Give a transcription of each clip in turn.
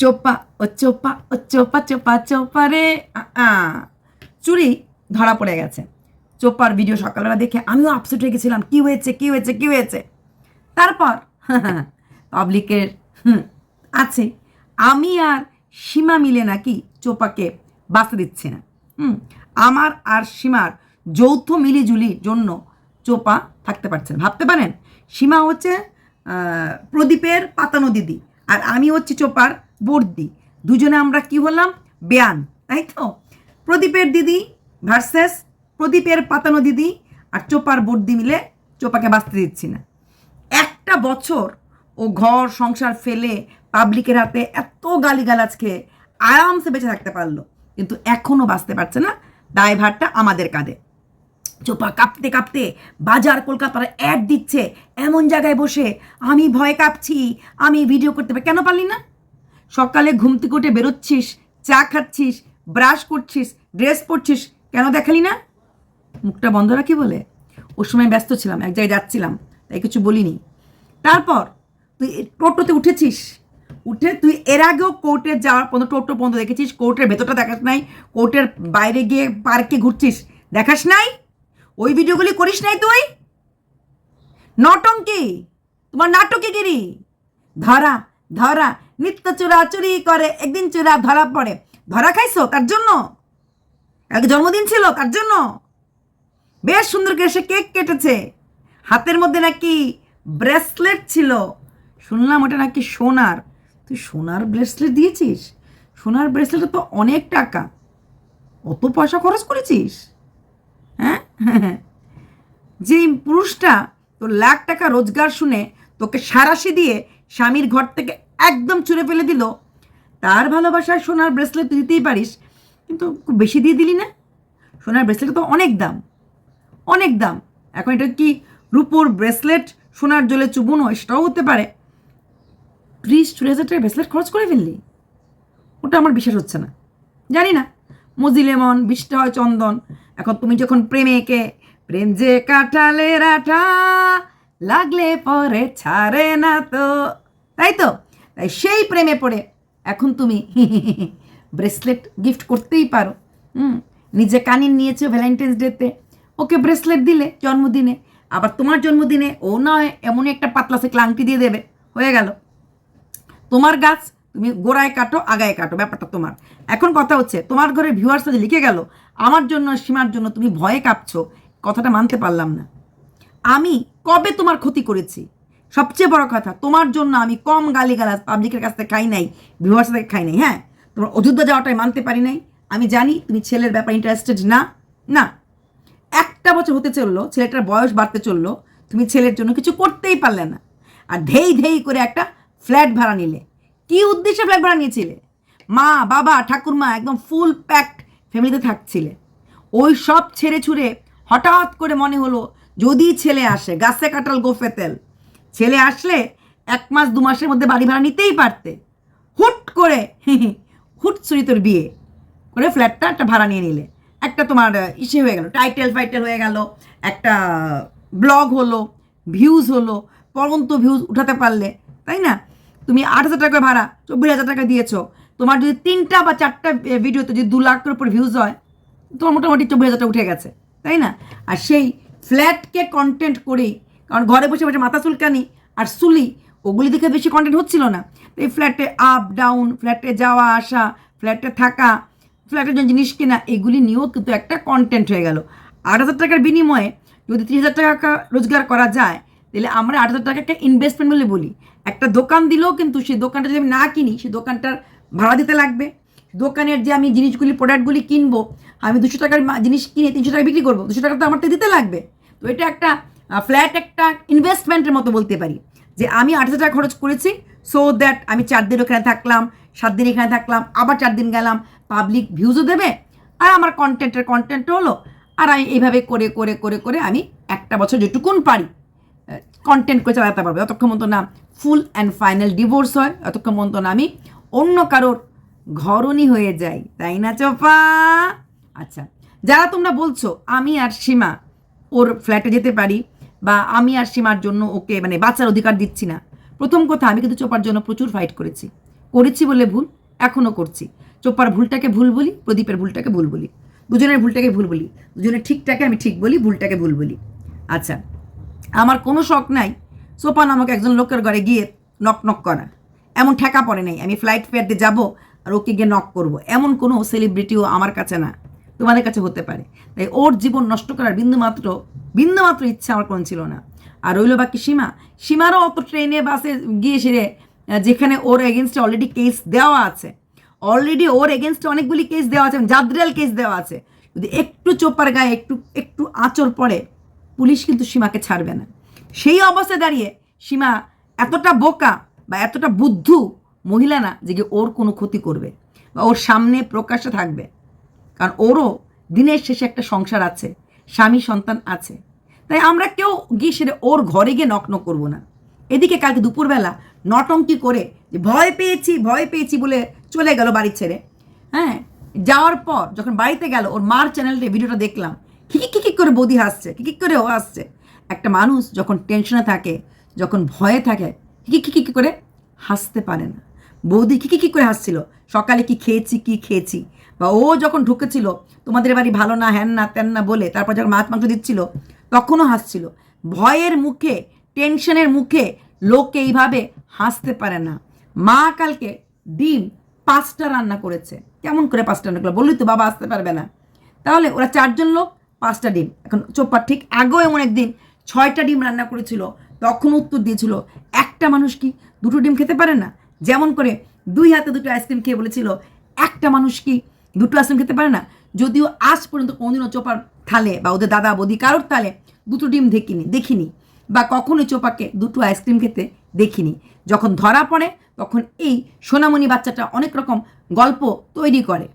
চোপা, ও চোপা ও চোপা চোপা চোপা রে। চুরি ধরা পড়ে গেছে। চোপার ভিডিও সকালবেলা দেখে আমিও আপসেট হয়ে গেছিলাম। কী হয়েছে কী হয়েছে কী হয়েছে? তারপর পাবলিকের আছে। আমি আর সীমা মিলে নাকি চোপাকে বাঁচতে দিচ্ছে না। হুম, আমার আর সীমার যৌথ মিলিজুলির জন্য চোপা থাকতে পারছে ভাবতে পারেন? সীমা হচ্ছে প্রদীপের পাতানো দিদি। আর আমি হচ্ছি চোপার বর্দি। দুজনে আমরা কি হলাম? বেয়ান, তাই তো? প্রদীপের দিদি ভার্সেস প্রদীপের পাতানো দিদি আর চোপার বর্দি মিলে চোপাকে বাঁচতে দিচ্ছি না। একটা বছর ও ঘর সংসার ফেলে পাবলিকের হাতে এত গালিগালাজ খেয়ে আরামসে বেঁচে থাকতে পারল, কিন্তু এখনও বাঁচতে পারছে না দায়ভারটা আমাদের কাঁধে। চোপা কাঁপতে কাঁপতে বাজার কলকাতার অ্যাড দিচ্ছে, এমন জায়গায় বসে আমি ভয় কাঁপছি, আমি ভিডিও করতে পারি কেন পারলি না? সকালে ঘুম থেকে উঠে বেরোচ্ছিস, চা খাচ্ছিস ব্রাশ করছিস ড্রেস পরছিস, কেন দেখালি না? মুখটা বন্ধ রাখি বলে? ওর সময় ব্যস্ত ছিলাম, এক জায়গায় যাচ্ছিলাম, তাই কিছু বলিনি। তারপর তুই টোটোতে উঠেছিস। উঠে তুই এর আগেও কোর্টে যাওয়ার পর্যন্ত, টোটো পর্যন্ত দেখেছিস কোর্টের ভেতরটা দেখাস নাই কোর্টের বাইরে গিয়ে পার্কে ঘুরছিস, দেখাস নাই? ওই ভিডিওগুলি করিস নাই তুই? নটঙ্কি, তোমার নাটকিগিরি। ধরা ধরা, নিত্য চোরা চুরি করে, একদিন চোরা ধরা পড়ে। ধরা খাইছো? কার জন্য? এক জন্মদিন ছিল, কার জন্য? বেশ সুন্দর করে সে কেক কেটেছে। হাতের মধ্যে নাকি ব্রেসলেট ছিল। শুনলাম ওটা নাকি সোনার। তুই সোনার ব্রেসলেট দিয়েছিস? সোনার ব্রেসলেটে তো অনেক টাকা। অত পয়সা খরচ করেছিস? হ্যাঁ? যে পুরুষটা তোর লাখ টাকা রোজগার শুনে তোকে সারাশি দিয়ে স্বামীর ঘর থেকে একদম চুরে ফেলে দিল। তার ভালোবাসায় সোনার ব্রেসলেট তুই দিতেই পারিস, কিন্তু খুব বেশি দিয়ে দিলি না। সোনার ব্রেসলেট তো অনেক দাম অনেক দাম। এখন এটা কি রূপোর ব্রেসলেট সোনার জলে চুবুনো, সেটাও হতে পারে। ত্রিশ চল্লিশ হাজার টাকা ব্রেসলেট খরচ করে ফেললি? ওটা আমার বিশ্বাস হচ্ছে না। জানি না। মজি লেমন বৃষ্টি হয় চন্দন। এখন তুমি যখন প্রেমে প্রেমেকে, প্রেম যে কাটালের আঠা, লাগলে পরে ছাড়ে না তো। তাই তো তাই সেই প্রেমে পড়ে এখন তুমি ব্রেসলেট গিফট করতেই পারো। হুম, নিজে কানিন নিয়েছো ভ্যালেন্টাইন্স ডেতে। ওকে ব্রেসলেট দিলে জন্মদিনে, আবার তোমার জন্মদিনে ও নয়, এমনই একটা পাতলা সে ক্লাংটি দিয়ে দেবে। হয়ে গেল। তোমার গাছ তুমি গোড়ায় কাটো, আগায় কাটো, ব্যাপারটা তোমার। এখন কথা হচ্ছে, তোমার ঘরে ভিউয়ার্স যে লিখে গেল, আমার জন্য, সীমার জন্য তুমি ভয়ে কাঁপছো, কথাটা মানতে পারলাম না। আমি কবে তোমার ক্ষতি করেছি? সবচেয়ে বড় কথা, তোমার জন্য আমি কম গালিগালাজ পাবলিকের কাছ থেকে খাই নাই ভিউয়ার্স থেকে খাই নাই হ্যাঁ? তোমার অযোধ্যা যাওয়াটাই মানতে পারি নাই। আমি জানি তুমি ছেলের ব্যাপারে ইন্টারেস্টেড না না। একটা বছর হতে চলল, ছেলেটার বয়স বাড়তে চলল, তুমি ছেলের জন্য কিছু করতেই পারলে না। আর ধেই ধেই করে একটা ফ্ল্যাট ভাড়া নিলে। কি উদ্দেশ্যে ফ্ল্যাট ভাড়া নিয়েছিলে? মা, বাবা, ঠাকুরমা একদম ফুল প্যাকড ফ্যামিলিতে থাকছিলে। ওই সব ছেড়ে ছুড়ে হঠাৎ করে মনে হলো, যদি ছেলে আসে, গাছে কাটাল গোফে তেল ছেলে আসলে এক মাস, দু মাসের মধ্যে বাড়ি ভাড়া নিতেই পারতে। হুট করে হুট ছুরি তোর বিয়ে করে ফ্ল্যাটটা একটা ভাড়া নিয়ে নিলে। একটা তোমার ইসে হয়ে গেল টাইটেল ফাইটেল হয়ে গেল, একটা ব্লগ হলো ভিউজ হলো, পরন্ত ভিউজ উঠাতে পারলে, তাই না? তুমি আট হাজার টাকা ভাড়া, চব্বিশ হাজার টাকা দিয়েছ। তোমার যদি তিনটা বা চারটা ভিডিওতে যদি দু লাখের উপর ভিউজ হয়, তোমার মোটামুটি চব্বিশ হাজার টাকা উঠে গেছে, তাই না? আর সেই ফ্ল্যাটকে কন্টেন্ট করেই কারণ ঘরে বসে বসে মাথা চুলকানি আর সুলি ওগুলি দেখে বেশি কন্টেন্ট হচ্ছিল না। এই ফ্ল্যাটে আপ ডাউন ফ্ল্যাটে যাওয়া, আসা ফ্ল্যাটে থাকা ফ্ল্যাটের জন্য জিনিস কেনা, এগুলি নিয়েও কিন্তু একটা কন্টেন্ট হয়ে গেল। আট হাজার টাকার বিনিময়ে যদি তিরিশ হাজার টাকা রোজগার করা যায়, তাহলে আমরা আট হাজার টাকা একটা ইনভেস্টমেন্ট বলে বলি। একটা দোকান দিলেও কিন্তু সেই দোকানটা যদি আমি না কিনি, সেই দোকানটার ভাড়া দিতে লাগবে। দোকানের যে আমি জিনিসগুলি প্রোডাক্টগুলি কিনবো, আমি দুশো টাকার জিনিস কিনে তিনশো টাকা বিক্রি করব, দুশো টাকা তো আমার দিতে লাগবে। তো এটা একটা ফ্ল্যাট একটা ইনভেস্টমেন্টের মতো বলতে পারি। যে আমি আট হাজার টাকা খরচ করেছি সো দ্যাট আমি চার দিন ওখানে থাকলাম, সাত দিন এখানে থাকলাম, আবার চার দিন গেলাম পাবলিক ভিউজও দেবে, আর আমার কন্টেন্টের কন্টেন্ট হলো। আর আমি এইভাবে করে করে করে করে আমি একটা বছর যেটুকুন পারি কন্টেন্ট করে চালাতে পারব। যতক্ষণ মতো না ফুল অ্যান্ড ফাইনাল ডিভোর্স হয়, ততক্ষণ মতো না আমি অন্য কারোর ঘরণী হয়ে যাই। তাই না, চোপা? আচ্ছা যারা তোমরা বলছো, আমি আর সীমা ওর ফ্ল্যাটে যেতে পারি বা আমি আর সীমার জন্য ওকে মানে বাচ্চার অধিকার দিচ্ছি না। প্রথম কথা, আমি কিন্তু চোপার জন্য প্রচুর ফাইট করেছি। করেছি বলে ভুল, এখনও করছি। চোপার ভুলটাকে ভুল বলি, প্রদীপের ভুলটাকে ভুল বলি। দুজনের ভুলটাকে ভুল বলি। দুজনের ঠিকটাকে আমি ঠিক বলি, ভুলটাকে ভুল বলি। আচ্ছা আমার কোনো শখ নাই সোপা নামক একজন লোকের ঘরে গিয়ে নক নক করা। এমন ঠেকা পড়ে নাই, আমি ফ্লাইট ফেয়ার দিয়ে যাব আর ওকে গিয়ে নক করব। এমন কোনো সেলিব্রিটিও আমার কাছে না, তোমাদের কাছে হতে পারে। তাই ওর জীবন নষ্ট করার বিন্দুমাত্র বিন্দুমাত্র ইচ্ছা আমার কোনো ছিল না। আর রইল বাকি সীমা। সীমারও অত ট্রেনে বাসে গিয়ে সেরে যেখানে ওর এগেনস্টে অলরেডি কেস দেওয়া আছে। অলরেডি ওর এগেনস্টে অনেকগুলি কেস দেওয়া আছে জাদ্রিয়াল কেস দেওয়া আছে। যদি একটু চোপার গায়ে, একটু একটু আঁচড় পড়ে, পুলিশ কিন্তু সীমাকে ছাড়বে না। সেই অবস্থায় দাঁড়িয়ে সীমা এতটা বোকা বা এতটা বুদ্ধু মহিলা না যে কি ওর কোনো ক্ষতি করবে বা ওর সামনে প্রকাশ্যে থাকবে। কারণ ওরও দিনের শেষে একটা সংসার আছে। স্বামী সন্তান আছে। তাই আমরা কেউ গিয়ে সেটা ওর ঘরে গিয়ে নগ্ন করব না। এদিকে কালকে দুপুরবেলা নটঙ্কি করে যে, ভয় পেয়েছি ভয় পেয়েছি বলে চলে গেল বাড়ি ছেড়ে। হ্যাঁ যাওয়ার পর যখন বাড়িতে গেল, ওর মার চ্যানেলটা ভিডিওটা দেখলাম। খিকি খিকি করে বৌদি হাসছে খিকি করে ও হাসছে। একটা মানুষ যখন টেনশনে থাকে, যখন ভয়ে থাকে খিকি খিকি করে? হাসতে পারে না। বৌদি খিকি খিকি করে হাসছিল? সকালে কি খেয়েছি কি খেয়েছি? বা ও যখন ঢুকেছিল, তোমাদের বাড়ি ভালো না, হ্যান না, ত্যান না বলে, তারপর যখন মাছ, মাংস দিচ্ছিল, তখনও হাসছিল। ভয়ের মুখে, টেনশনের মুখে লোক এইভাবে হাসতে পারে না। মা কালকে ডিম পাঁচটা রান্না করেছে। কেমন করে পাঁচটা রান্না করল? বললি তো বাবা আসতে পারবে না। তাহলে ওরা চারজন লোক, পাঁচটা ডিম। এখন চোপ্পা ঠিক আগেও এমন একদিন ছয়টা ডিম রান্না করেছিল, তখন উত্তর দিয়েছিল, একটা মানুষ কি দুটো ডিম খেতে পারে না? যেমন করে দুই হাতে দুটো আইসক্রিম খেয়ে বলেছিল, একটা মানুষ কি দুটো আইসক্রিম খেতে পারে না। যদিও আজ পর্যন্ত কোনোদিনও চোপার থালে বা ওদের দাদা বৌদি কারোর তালে দুটো ডিম দেখিনি দেখিনি বা কখনোই চোপাকে দুটো আইসক্রিম খেতে দেখিনি। যখন ধরা পড়ে, তখন এই সোনামণি বাচ্চাটা অনেক রকম গল্প তৈরি করে।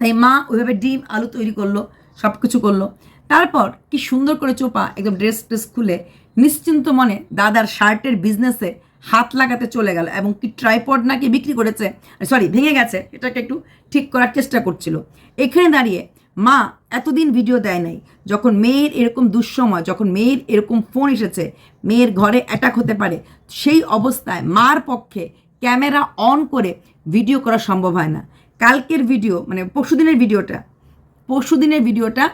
তাই মা ওইভাবে ডিম, আলু তৈরি করল সব কিছু করল। তারপর কি সুন্দর করে চোপা একদম ড্রেস ট্রেস খুলে নিশ্চিন্ত মনে দাদার শার্টের বিজনেসে হাত লাগাতে চলে গেল এবং কি ট্রাইপড নাকি বিক্রি করেছে সরি ভেঙে গেছে, এটাকে একটু ঠিক করার চেষ্টা করছিল। এখানে দাঁড়িয়ে মা এতদিন ভিডিও দেয় নাই, যখন মেয়ের এরকম দুঃসময়, যখন মেয়ের এরকম ফোন এসেছে, মেয়ের ঘরে অ্যাটাক হতে পারে, সেই অবস্থায় মার পক্ষে ক্যামেরা অন করে ভিডিও করা সম্ভব হয় না। কালকের ভিডিও মানে পরশুদিনের ভিডিওটা পরশুদিনের ভিডিওটা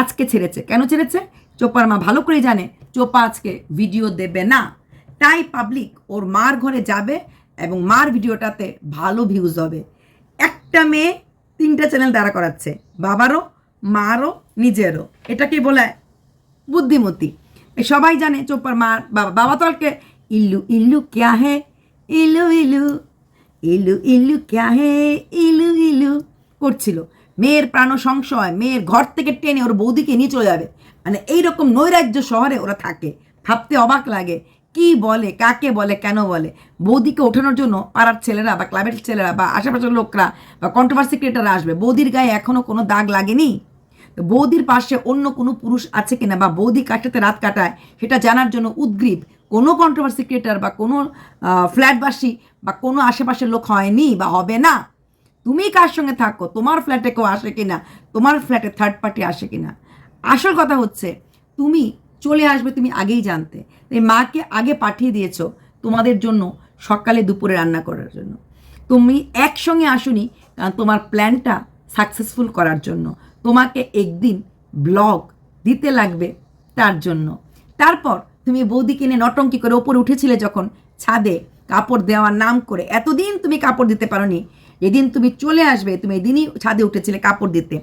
আজকে ছেড়েছে। কেন ছেড়েছে? চোপার মা ভালো করে জানে, চোপা আজকে ভিডিও দেবে না। তাই পাবলিক ওর মার ঘরে যাবে এবং মার ভিডিওটাতে ভালো ভিউজ হবে। একটা মেয়ে তিনটা চ্যানেল দাঁড়া করাচ্ছে, বাবারও, মারও, নিজেরও। এটাকে বলে বুদ্ধিমতী। সবাই জানে চোপার মার বাবা বাবা তো আজকে, ইল্লু ইল্লু ক্যা হে? ইলু ইলু ইলু ইলু ক্যা হে? ইলু ইলু করছিল। মেয়ের প্রাণ সংশয়, মেয়ের ঘর থেকে টেনে ওর বৌদিকে নিয়ে চলে যাবে। মানে এইরকম নৈরাজ্য শহরে ওরা থাকে। ভাবতে অবাক লাগে কি বলে, কাকে বলে, কেন বলে? বৌদিকে ওঠানোর জন্য পাড়ার ছেলেরা বা ক্লাবের ছেলেরা বা আশেপাশের লোকরা বা কন্ট্রোভার্সি ক্রিয়েটাররা আসবে। বৌদির গায়ে এখনও কোনো দাগ লাগেনি? তো বৌদির পাশে অন্য কোনো পুরুষ আছে কিনা বা বৌদি কাটাতে রাত কাটায়, সেটা জানার জন্য উদ্গ্রীব কোনো কন্ট্রোভার্সি ক্রিয়েটার বা কোনো ফ্ল্যাটবাসী বা কোনো আশেপাশের লোক হয়নি বা হবে না। তুমি কার সঙ্গে থাকো? তোমার ফ্ল্যাটে কেউ আসে কিনা? তোমার ফ্ল্যাটে থার্ড পার্টি আসে কিনা? আসল কথা হচ্ছে, তুমি চলে আসবে তুমি আগেই জানতে। তাই মাকে আগে পাঠিয়ে দিয়েছ তোমাদের জন্য সকালে দুপুরে রান্না করার জন্য। তুমি একসঙ্গে আসুনি কারণ তোমার প্ল্যানটা সাকসেসফুল করার জন্য। তোমাকে একদিন ব্লগ দিতে লাগবে তার জন্য। তারপর তুমি বৌদি কিনে নটঙ্কি করে ওপরে উঠেছিলে যখন ছাদে কাপড় দেওয়ার নাম করে। এতদিন তুমি কাপড় দিতে পারোনি। যেদিন তুমি চলে আসবে, তুমি এদিনই ছাদে উঠেছিলে কাপড় দিতে।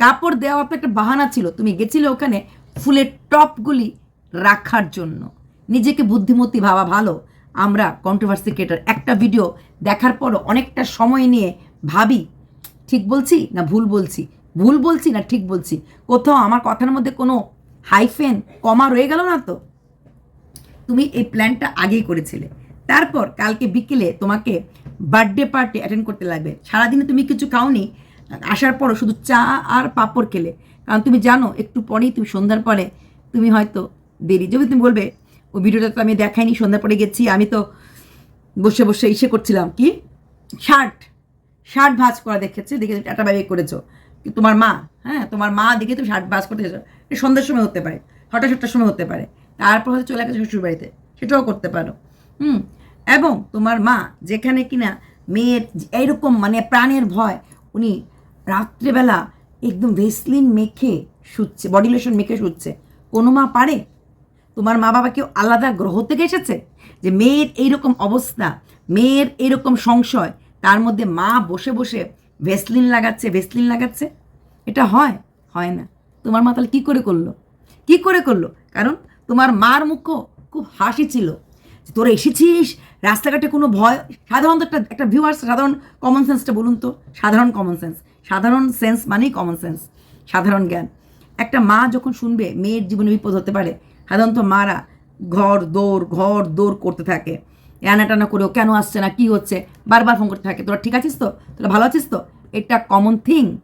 কাপড় দেওয়া তো একটা বাহানা ছিল। তুমি গেছিলে ওখানে ফুলের টপগুলি রাখার জন্য। নিজেকে বুদ্ধিমতী ভাবা ভালো। আমরা কন্ট্রোভার্সি ক্রিয়েটার একটা ভিডিও দেখার পরও অনেকটা সময় নিয়ে ভাবি, ঠিক বলছি না ভুল বলছি? ভুল বলছি না ঠিক বলছি? কোথাও আমার কথার মধ্যে কোনো হাইফেন কমা রয়ে গেল না তো? তুমি এই প্ল্যানটা আগেই করেছিলে। তারপর কালকে বিকেলে তোমাকে বার্থডে পার্টি অ্যাটেন্ড করতে লাগবে। সারাদিনে তুমি কিছু খাওনি, আসার পরও শুধু চা আর পাঁপড় খেলে। কারণ তুমি জানো, একটু পরেই তুমি সন্ধ্যার পরে তুমি হয়তো দেরি। যদি তুমি বলবে, ও ভিডিওটা তো আমি দেখাইনি, সন্ধ্যার পরে গেছি, আমি তো বসে বসে ইসে করছিলাম। কি? শার্ট শার্ট ভাজ করা দেখেছে, দেখে টাটা বাইবে করেছ। তোমার মা? হ্যাঁ তোমার মা দেখে তুমি শার্ট ভাজ করতে এটা সন্ধ্যার সময় হতে পারে, হঠাৎ সাতটার সময় হতে পারে। তারপর হয়তো চলে গেছে শ্বশুর বাড়িতে সেটাও করতে পারো। হুম, এবং তোমার মা যেখানে কিনা মেয়ের এইরকম মানে প্রাণের ভয়, উনি রাত্রেবেলা একদম ভেসলিন মেখে শুচ্ছে বডি লোশন মেখে শুচ্ছে। কোনো মা পারে? তোমার মা বাবা কেউ আলাদা গ্রহ থেকে এসেছে? যে মেয়ের এইরকম অবস্থা, মেয়ের এইরকম সংশয়, তার মধ্যে মা বসে বসে ভেসলিন লাগাচ্ছে ভেসলিন লাগাচ্ছে? এটা হয়? হয় না। তোমার মা তাহলে কী করে করল? কী করে করল? কারণ তোমার মার মুখও খুব হাসি ছিল। তোরা এসেছিস, রাস্তাঘাটে কোনো ভয়, সাধারণত একটা একটা ভিউয়ার্স সাধারণ কমন সেন্সটা বলুন তো, সাধারণ কমন সেন্স সাধারণ সেন্স মানেই কমন সেন্স সাধারণ জ্ঞান। একটা মা যখন শুনবে, মেয়ের জীবনে বিপদ হতে পারে, সাধারণত মারা ঘর, দৌড় ঘর, দৌড় করতে থাকে। টানা করেও, কেন আসছে না? কি হচ্ছে? বারবার ফোন করতে থাকে, তোরা ঠিক আছিস তো? তোরা ভালো আছিস তো? এটা কমন থিং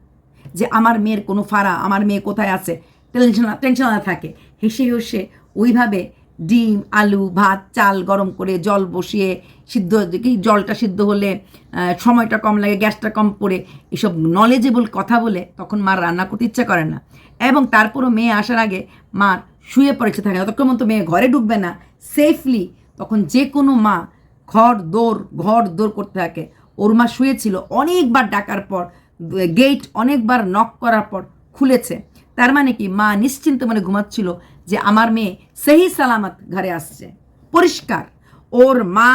যে আমার মেয়ের কোনো ফাড়া আমার মেয়ে কোথায় আছে? টেনশন টেনশন থাকে। হেসে হেসে ওইভাবে ডিম, আলু, ভাত, চাল গরম করে জল বসিয়ে সিদ্ধ, কি জলটা সিদ্ধ হলে সময়টা কম লাগে, গ্যাসটা কম পড়ে, এসব নলেজেবল কথা বলে তখন মার রান্না করতে ইচ্ছা করে না। এবং তারপরও মেয়ে আসার আগে মার শুয়ে পড়েছে থাকে ততক্ষণ মতো মেয়ে ঘরে ঢুকবে না সেফলি তখন যে কোনো মা ঘর দৌড় ঘর দৌড় করতে থাকে। ওর মা শুয়েছিল অনেকবার ডাকার পর গেট অনেকবার নক করার পর খুলেছে। তার মানে কি, মা নিশ্চিন্ত মানে ঘুমাচ্ছিল যে আমার মেয়ে সেই সালামত ঘরে আসছে। পরিষ্কার। ওর মা,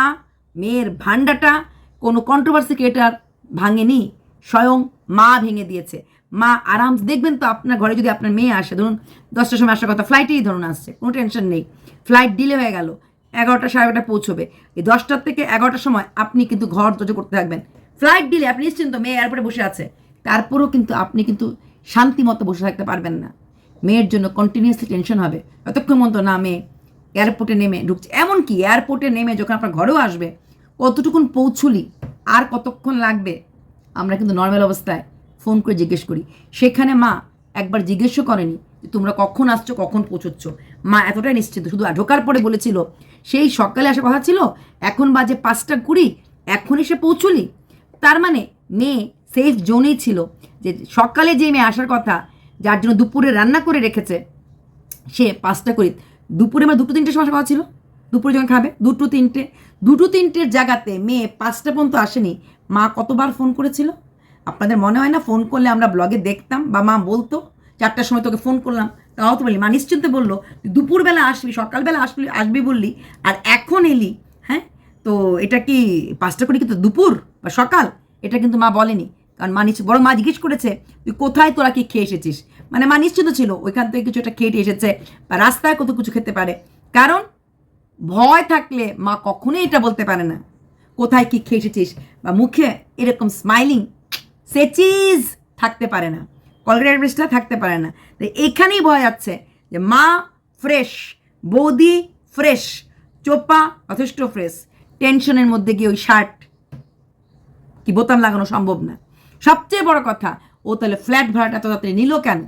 মেয়ের ভান্ডাটা কোনো কন্ট্রোভার্সি ক্রিয়েটার ভাঙেনি, স্বয়ং মা ভেঙে দিয়েছে। মা আরাম দেখবেন তো আপনার ঘরে যদি আপনার মেয়ে আসে, ধরুন দশটার সময় আসার কথা ফ্লাইটেই ধরুন আসছে, কোনো টেনশন নেই। ফ্লাইট ডিলে হয়ে গেল, এগারোটা সাড়ে এগারোটা পৌঁছবে। এই দশটার থেকে এগারোটার সময় আপনি কিন্তু ঘর দরজা করতে থাকবেন। ফ্লাইট ডিলে আপনি নিশ্চিন্ত, মেয়ে এয়ারপোর্টে বসে আছে। তারপরেও কিন্তু আপনি কিন্তু শান্তি মতো বসে থাকতে পারবেন না। মেয়ের জন্য কন্টিনিউয়াসলি টেনশন হবে। যতক্ষণ মতো না, মেয়ে এয়ারপোর্টে নেমে ঢুকছে। এমনকি এয়ারপোর্টে নেমে যখন আপনার ঘরেও আসবে, কতটুকুন পৌঁছুলি, আর কতক্ষণ লাগবে, আমরা কিন্তু নর্মাল অবস্থায় ফোন করে জিজ্ঞেস করি। সেখানে মা একবার জিজ্ঞেসও করেনি যে তোমরা কখন আসছো, কখন পৌঁছচ্ছ। মা এতটাই নিশ্চিত শুধু ঢোকার পরে বলেছিল, সেই সকালে আসার কথা ছিল, এখন বাজে পাঁচটা কুড়ি, এখন এসে পৌঁছলি। তার মানে মেয়ে সেফ জোনেই ছিল, যে সকালে যে মেয়ে আসার কথা যার জন্য দুপুরে রান্না করে রেখেছে, সে পাঁচটা করে, দুপুরে আমার দুটো তিনটে সময় কথা ছিল? দুপুরে যখন খাবে, দুটো তিনটে, দুটো তিনটের জায়গাতে মেয়ে পাঁচটা পর্যন্ত আসেনি। মা কতবার ফোন করেছিল? আপনাদের মনে হয় না ফোন করলে আমরা ব্লগে দেখতাম বা মা বলতো? চারটার সময় তোকে ফোন করলাম। তাও তো বলি, মা নিশ্চিন্তে বলল, দুপুরবেলা আসবি, সকালবেলা আসবি আসবি বললি, আর এখন এলি। হ্যাঁ? তো এটা কি পাঁচটা করে কিন্তু দুপুর বা সকাল? এটা কিন্তু মা বলেনি। কারণ মা নিশ্চিত বরং মা জিজ্ঞেস করেছে, তুই কোথায় তোরা কি খেয়ে এসেছিস? মানে মা নিশ্চিত ছিল, ওইখান থেকে কিছু একটা খেয়ে এসেছে বা রাস্তায় কত কিছু খেতে পারে। কারণ ভয় থাকলে মা কখনোই এটা বলতে পারে না, কোথায় কি খেয়ে এসেছিস? বা মুখে এরকম স্মাইলিং সে চিজ থাকতে পারে না কলগেট ব্রেসটা থাকতে পারে না। তো এখানেই ভয় যাচ্ছে যে মা ফ্রেশ বৌদি ফ্রেশ চোপা যথেষ্ট ফ্রেশ টেনশনের মধ্যে গিয়ে ওই শার্ট কি বোতাম লাগানো সম্ভব না। সবচেয়ে বড় কথা, ও তাহলে ফ্ল্যাট ভাড়াটা তো তাড়াতাড়ি নিল কেন?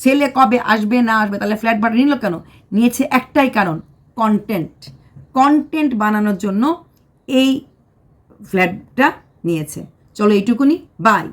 ছেলে কবে আসবে, না আসবে, তাহলে ফ্ল্যাট ভাড়া নিল কেন? নিয়েছে একটাই কারণ কন্টেন্ট কন্টেন্ট বানানোর জন্য এই ফ্ল্যাটটা নিয়েছে। চলো এইটুকুনি বাই